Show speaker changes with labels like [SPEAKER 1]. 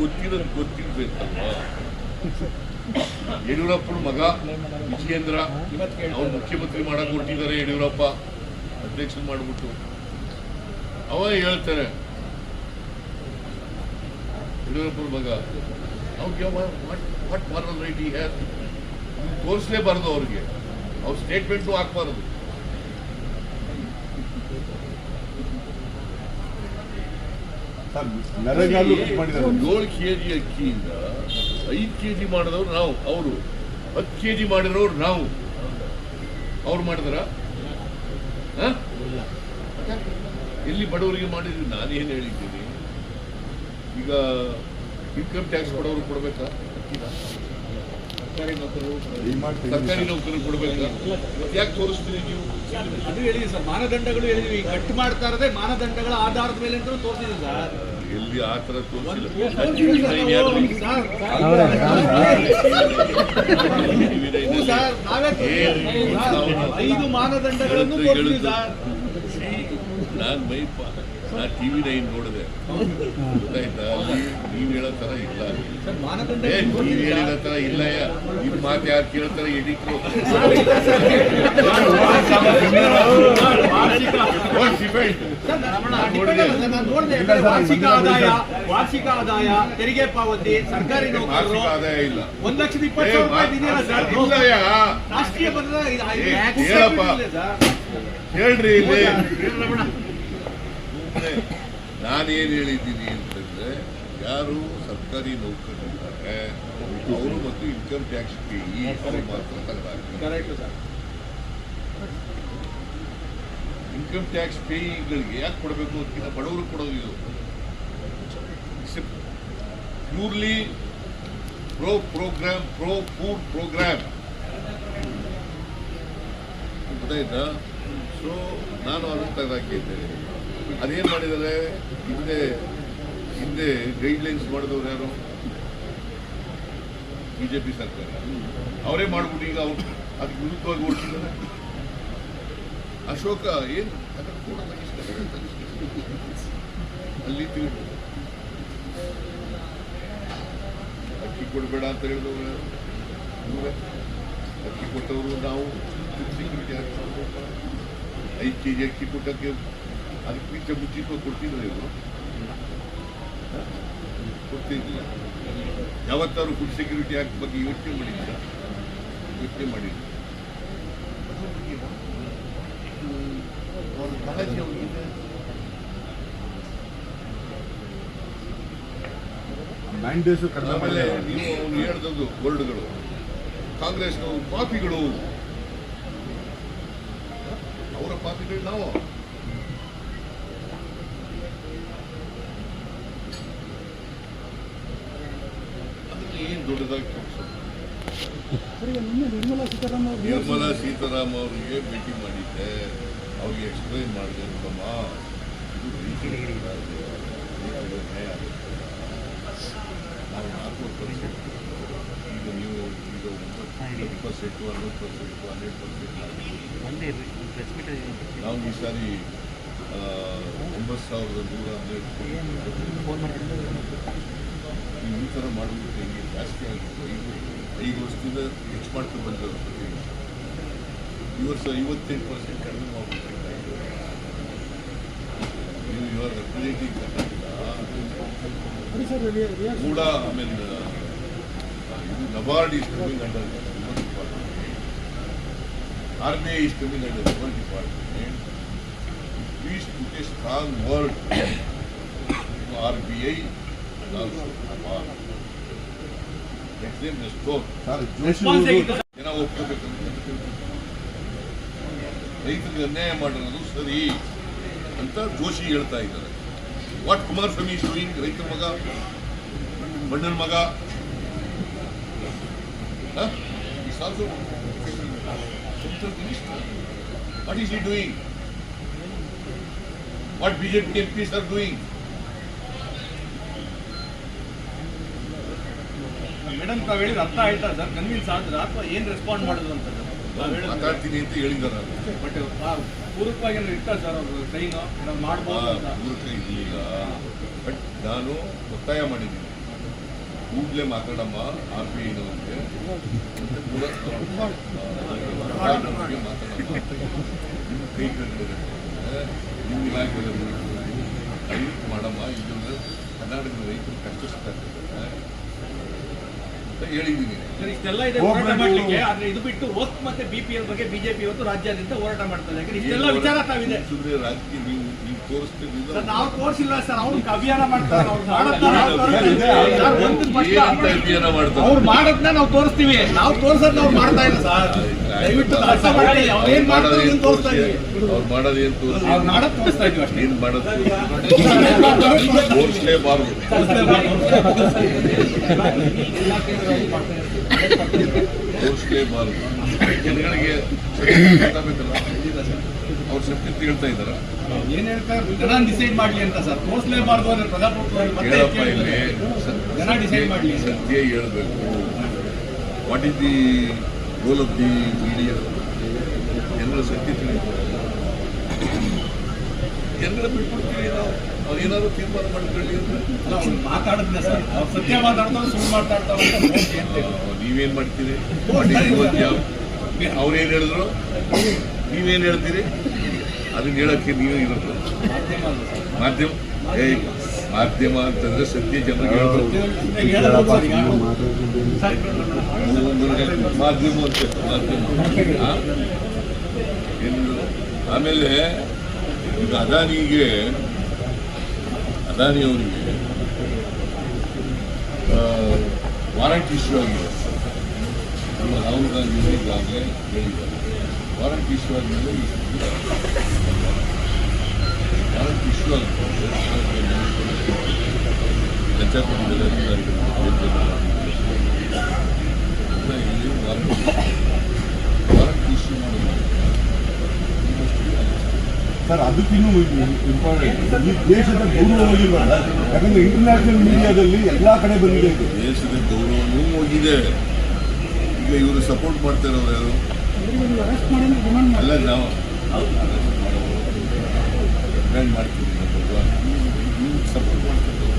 [SPEAKER 1] ಗೊತ್ತಿರೋದು ಗೊತ್ತಿರ್ಬೇಕಲ್ವಾ ಯಡಿಯೂರಪ್ಪನ ಮಗ ವಿಜಯೇಂದ್ರ ಅವ್ರು ಮುಖ್ಯಮಂತ್ರಿ ಮಾಡಕ್ ಹೊಟ್ಟಿದ್ದಾರೆ ಯಡಿಯೂರಪ್ಪ ಅಧ್ಯಕ್ಷ ಮಾಡ್ಬಿಟ್ಟು. ಅವ ಹೇಳ್ತಾರೆ ಯಡಿಯೂರಪ್ಪನ ಮಗ ಅವ್ರಿಗೆ ವಾಟ್ ಮಾರಲ್ ರೈಟ್ ಅವ್ರಿಗೆ. ಅವ್ರ ಸ್ಟೇಟ್ಮೆಂಟು ಹಾಕ್ಬಾರ್ದು. ಏಳು ಕೆ ಜಿ ಅಕ್ಕಿಯಿಂದ ಐದು ಕೆ ಜಿ ಮಾಡಿದವ್ರು ನಾವು ಅವರು. ಹತ್ತು ಕೆ ಜಿ ಮಾಡಿರೋರು ನಾವು. ಅವ್ರು ಮಾಡಿದ್ರ? ಎಲ್ಲಿ ಬಡವರಿಗೆ ಮಾಡಿದ್ವಿ ನಾನೇನು ಹೇಳಿದ್ದೀನಿ. ಈಗ ಇನ್ಕಮ್ ಟ್ಯಾಕ್ಸ್ ಕೊಡೋರು ಕೊಡ್ಬೇಕಾ? ಅಕ್ಕಿನ?
[SPEAKER 2] ಡಿಮಾರ್ಟ್
[SPEAKER 1] ಸರ್ಕಾರಿ ನೌಕರರು ಕೊಡಬೇಕು ಯಾಕೆ ತೋರಿಸ್ತೀರಿ ನೀವು?
[SPEAKER 3] ಅದು ಹೇಳಿದ್ವಿ ಸರ್ ಮಾನದಂಡಗಳು ಹೇಳಿದ್ವಿ. ಕಟ್ ಮಾಡ್ತಾ ಇರೋದೇ ಮಾನದಂಡಗಳ ಆಧಾರದ ಮೇಲೆ ಅಂತ ತೋರಿಸಿದ್ವಿ ಸರ್.
[SPEAKER 1] ಎಲ್ಲಿ ಆ ಥರ ತೋರಿಸಿಲ್ಲ?
[SPEAKER 3] ನಾವೇ ಐದು ಮಾನದಂಡಗಳನ್ನು ತೋರಿಸಿದ್ವಿ ಸರ್.
[SPEAKER 1] ನಾನು ಮೈ ನಾ ಟಿವಿ ನೈನ್ ನೋಡಿದೆ. ಗೊತ್ತಾಯ್ತಾ? ನೀವ್ ನೀವು ಹೇಳೋ ಥರ ಇಲ್ಲ. ಏ ನೀವು ಹೇಳಿರೋ ಥರ ಇಲ್ಲ ಇದು ಮಾತು ಯಾರು ಕೇಳ್ತಾರೆ ಎಡಿಟ್ರು.
[SPEAKER 3] ವಾರ್ಷಿಕ ಆದಾಯ ವಾರ್ಷಿಕ ಆದಾಯ ತೆರಿಗೆ ಪಾವತಿ ಸರ್ಕಾರಿ ನೌಕರರು ಒಂದ್ ಲಕ್ಷದ ಇಪ್ಪತ್ತು ರೂಪಾಯಿ ರಾಷ್ಟ್ರೀಯ
[SPEAKER 1] ಹೇಳ್ರಿ ನಾನೇನು ಹೇಳಿದ್ದೀನಿ ಅಂತಂದ್ರೆ ಯಾರು ಸರ್ಕಾರಿ ನೌಕರರಿದ್ದಾರೆ ಅವರು ಮತ್ತು ಇನ್ಕಮ್ ಟ್ಯಾಕ್ಸ್ ಈ ಮಾತ್ರ
[SPEAKER 3] ಕರೆಕ್ಟ್ ಸರ್
[SPEAKER 1] ಇನ್ಕಮ್ ಟ್ಯಾಕ್ಸ್ ಪೇಯಿಂಗ್ಗಳಿಗೆ ಯಾಕೆ ಕೊಡಬೇಕು ಅದಕ್ಕಿಂತ ಬಡವರು ಕೊಡೋದು ಇದು. Purely pro program pro food program ಗೊತ್ತಾಯ್ತಾ? ಸೊ ನಾನು ಅದನ್ನು ತೆಗೆದಾಕಿದ್ದೇನೆ ಅದೇನು ಮಾಡಿದರೆ ಹಿಂದೆ ಹಿಂದೆ ಗೈಡ್ಲೈನ್ಸ್ ಮಾಡಿದವ್ರು ಯಾರು? ಬಿಜೆಪಿ ಸರ್ಕಾರ. ಅವರೇ ಮಾಡ್ಬಿಟ್ಟು ಈಗ ಅವ್ರು ಅದಕ್ಕೆ ವಿರುದ್ಧವಾಗಿ ಓಡ್ತಿದ್ದಾರೆ. ಅಶೋಕ ಏನು? ಅದಕ್ಕೆ ಕೂಡ ತೆಗಿಸ್ತಾರೆ, ತೆಗಿಸ್ತಾರೆ. ಅಲ್ಲಿ ತಿರುಗು. ಅಕ್ಕಿ ಕೊಡಬೇಡ ಅಂತ ಹೇಳಿದವರು ಯಾರು? ಇವ್ರೇ. ಅಕ್ಕಿ ಕೊಟ್ಟವರು ನಾವು. ಸೆಕ್ಯೂರಿಟಿ ಐದು ಕೆ ಜಿ ಅಕ್ಕಿ ಕೊಟ್ಟಕ್ಕೆ ಅದಕ್ಕೆ ಪಿಚ್ಚ ಮುಚ್ಚಿಟ್ಟು ಕೊಡ್ತಿದ್ರು ಇವರು? ಕೊಡ್ತಿದ್ದಿಲ್ಲ ಯಾವತ್ತಾದ್ರು ಫುಡ್ ಸೆಕ್ಯೂರಿಟಿ ಆಕ್ಟ್ ಬಗ್ಗೆ ಯೋಚನೆ ಮಾಡಿದ್ದೀರಾ ಯೋಚನೆ ಮಾಡಿದ್ರು? ಅವ್ರ ಕಾಳಜಿ ಅವ್ರಿಗಿದೆ
[SPEAKER 2] ನೈನ್ ಡೇಸ್ ಕಡಿಮೆ
[SPEAKER 1] ಆಮೇಲೆ ನೀವು ಅವ್ನು ಹೇಳ್ದದ್ದು ವರ್ಡ್ಗಳು ಕಾಂಗ್ರೆಸ್ನವರು ಪಾಪಿಗಳು. ಅವರ ಪಾಪಿಗಳು ನಾವು. ಅದಕ್ಕೆ ಏನು ದೊಡ್ಡದಾಗಿ ತೋರಿಸೋದು? ನಿರ್ಮಲಾ ಸೀತಾರಾಮ್ ಅವರಿಗೆ ಭೇಟಿ ಮಾಡಿದ್ದೆ. ಅವ್ರಿಗೆ ಎಕ್ಸ್ಪ್ಲೈನ್ ಮಾಡಿದೆ ರೈತರಿಗೆ ನಾವು ನಾಲ್ಕು ಪರ್ಸೆಂಟ್ ಈಗ ನೀವು, ಈಗ ಒಂಬತ್ತು ಪರ್ಸೆಂಟು ಅರವತ್ತು ಪರ್ಸೆಂಟು ಹನ್ನೆರಡು ಪರ್ಸೆಂಟ್ ನಾವು ಈ ಸಾರಿ ಒಂಬತ್ತು ಸಾವಿರದ ನೂರ ಹನ್ನೆರಡು. ಈ ಥರ ಆಗಿತ್ತು ಐದು ಐದು ವರ್ಷದಿಂದ ಹೆಚ್ಚು ಮಾಡ್ಕೊಂಡು ಬಂದರು ಈ ವರ್ಷ ಐವತ್ತೆಂಟು ಪರ್ಸೆಂಟ್ ಕಡಿಮೆ ಮಾಡ್ಬಿಟ್ಟಿದ್ದಾರೆ ನೀವು ಇವಾಗ ರೆಪ್ರೆಸೆಂಟಿಂಗ್ ಕರ್ನಾಟಕ ಕೂಡ ಆಮೇಲೆ ಇದು NABARD is coming under R B I is coming under river department please put a strong
[SPEAKER 2] word R
[SPEAKER 3] B
[SPEAKER 2] I
[SPEAKER 3] also NABARD
[SPEAKER 1] ಜನ ಒಪ್ಕೋಬೇಕಂತ ರೈತರಿಗೆ ಅನ್ಯಾಯ ಮಾಡಿರೋದು ಸರಿ ಅಂತ ಜೋಶಿ ಹೇಳ್ತಾ ಇದ್ದಾರೆ ವಾಟ್ ಕುಮಾರಸ್ವಾಮಿ ಡೂಯಿಂಗ್ ರೈತರ ಮಗ ಬಣ್ಣನ ಮಗ what is he doing what BJP MPs are doing
[SPEAKER 3] madam ತಾವು ಹೇಳಿದ ಅರ್ಥ ಆಯ್ತಾ ಸರ್ ಕನ್ವಿನ್ಸ್ ಆದ್ರ ಅಥವಾ ಏನ್ ರೆಸ್ಪಾಂಡ್ ಮಾಡಿದ್ರು ಅಂತ
[SPEAKER 1] ಮಾತಾಡ್ತೀನಿ ಅಂತ
[SPEAKER 3] ಬಟ್ ಪೂರಕವಾಗಿ ಏನಾದ್ರು ಇರ್ತಾ ಸರ್ ಅವರು ಸೈನು ಮಾಡ್ಬೋದು ಅಂತ
[SPEAKER 1] ಇರಲಿಲ್ಲ ಬಟ್ ನಾನು ಒತ್ತಾಯ ಮಾಡಿದ್ದೀನಿ ಕೂಡಲೇ ಮಾತಾಡಮ್ಮ ಆರ್ ಪಿ ಐನವ್ರಿಗೆ ಅಂತೆ ಕೂಡ ಮಾತಾಡಮ್ಮ ನಿಮ್ಮ ಕೈ ನಿಮ್ಮ ಇಲಾಖೆಯಲ್ಲಿ ಮಾಡಮ್ಮ ಇದು ಕರ್ನಾಟಕದ ರೈತರು ಕಷ್ಟ ಅಂತ ಹೇಳಿದ್ದೀನಿ.
[SPEAKER 3] ಸರ್, ಇಷ್ಟೆಲ್ಲ ಇದೆ ಹೋರಾಟ ಮಾಡ್ಲಿಕ್ಕೆ ಆದ್ರೆ ಇದು ಬಿಟ್ಟು ಮತ್ತೆ ಬಿಪಿಎಲ್ ಬಗ್ಗೆ ಬಿಜೆಪಿ ಇವತ್ತು ರಾಜ್ಯಾದ್ಯಂತ ಹೋರಾಟ ಮಾಡ್ತಾರೆ. ಯಾಕಂದ್ರೆ ಇಷ್ಟೆಲ್ಲ ವಿಚಾರ ತಾವಿದೆ.
[SPEAKER 1] ಸುಮ್ಮನೆ ರಾಜಕೀಯ ನೀವು ನೀವು ತೋರಿಸ್ತೀರಿ
[SPEAKER 3] ಸರ್, ನಾವು ತೋರಿಸಿಲ್ಲ ಸರ್ ಅವ್ರು ಅಭಿಯಾನ ಮಾಡ್ತಾರೆ ಅವ್ರು ನಾವು ತೋರಿಸ್ತೀವಿ. ನಾವು ತೋರ್ಸೋದ್ ನಾವು ಮಾಡ್ತಾ ಇಲ್ಲ. ಸರ್ ಅವ್ರು
[SPEAKER 1] ಮಾಡೋದು ಏನ್
[SPEAKER 3] ತೋರಿಸ್ತಾ
[SPEAKER 1] ಏನು ಮಾಡೋದ್? ತೋರಿಸಲೇಬಾರದು ತೋರಿಸಲೇಬಾರದು ಜನಗಳಿಗೆ ಅವ್ರ ಶಕ್ತಿ ತಿಳ್ತಾ ಇದ್ದಾರ?
[SPEAKER 3] ಏನ್ ಹೇಳ್ತಾರೆ ಜನ ಡಿಸೈಡ್ ಮಾಡ್ಲಿ ಅಂತ ಸರ್. ತೋರಿಸಲೇಬಾರ್ದು ಅಂದ್ರೆ
[SPEAKER 1] ಹೇಳಪ್ಪ ಇಲ್ಲಿ
[SPEAKER 3] ಜನ ಡಿಸೈಡ್ ಮಾಡ್ಲಿ.
[SPEAKER 1] ಸತ್ಯ ಹೇಳ್ಬೇಕು. What is the role of the media ಜನರ ಸತ್ಯ ತಿಳಿತಾರೆ ಜನರ ಬಿಟ್ಬಿಡ್ತೀವಿ ನಾವು ಅವ್ರು ಏನಾದ್ರು ತೀರ್ಮಾನ ಮಾಡ್ಕೊಳ್ಳಿ ಅಂತ
[SPEAKER 3] ಅವ್ರು ಮಾತಾಡಿದ್ನ ಸರ್ ಸತ್ಯ ಮಾತಾಡ್ತಾರೆ ಸುಳ್ಳು.
[SPEAKER 1] ಆ, ನೀವೇನ್ ಮಾಡ್ತೀರಿ ಅವ್ರೇನು ಹೇಳಿದ್ರು ನೀವೇನ್ ಹೇಳ್ತೀರಿ ಅದನ್ನ ಹೇಳಕ್ಕೆ ನೀವು ಇರೋದು
[SPEAKER 3] ಮಾಧ್ಯಮ
[SPEAKER 1] ಮಾಧ್ಯಮ ಏ ಮಾಧ್ಯಮ ಅಂತಂದ್ರೆ ಸತ್ಯ ಜನರಿಗೆ ಹೇಳ್ಬೇಕು ಮಾಧ್ಯಮ. ಅಂತ ಮಾಧ್ಯಮ? ಆಮೇಲೆ ಈಗ ಅದಾನಿಗೆ ಅದಾನಿ ಅವರಿಗೆ ವಾರಂಟ್ ಇಶ್ಯೂ ಆಗಿದೆ. ನಮ್ಮ ರಾಹುಲ್ ಗಾಂಧಿ ಈಗಾಗಲೇ ಹೇಳಿದ್ದಾರೆ. ವಾರಂಟ್ ಇಶ್ಯೂ ಆದಮೇಲೆ ವಾರಂಟ್ ಇಶ್ಯೂ ಆಗಿದೆ ಲಂಚಾಪತಿಗಳ ಇಲ್ಲಿ ವಾರಂಟ್ ವಾರಂಟ್ ಇಶ್ಯೂ ಮಾಡೋದು
[SPEAKER 2] ಸರ್ ಅದಕ್ಕಿನ್ನೂ ಇಂಪಾರ್ಟೆಂಟ್ ಈ ದೇಶದ ಗೌರವ ಹೋಗಿಲ್ವಲ್ಲ ಯಾಕಂದ್ರೆ ಇಂಟರ್ನ್ಯಾಷನಲ್ ಮೀಡಿಯಾದಲ್ಲಿ ಎಲ್ಲಾ ಕಡೆ ಬಂದಿದೆ
[SPEAKER 1] ದೇಶದ ಗೌರವನೂ ಹೋಗಿದೆ. ಈಗ ಇವರು ಸಪೋರ್ಟ್ ಮಾಡ್ತಾರವ್ರು ಯಾರು? ಅಲ್ಲ, ನಾವು ಮಾಡ್ತೀವಿ ಸಪೋರ್ಟ್ ಮಾಡ್ತಾರೆ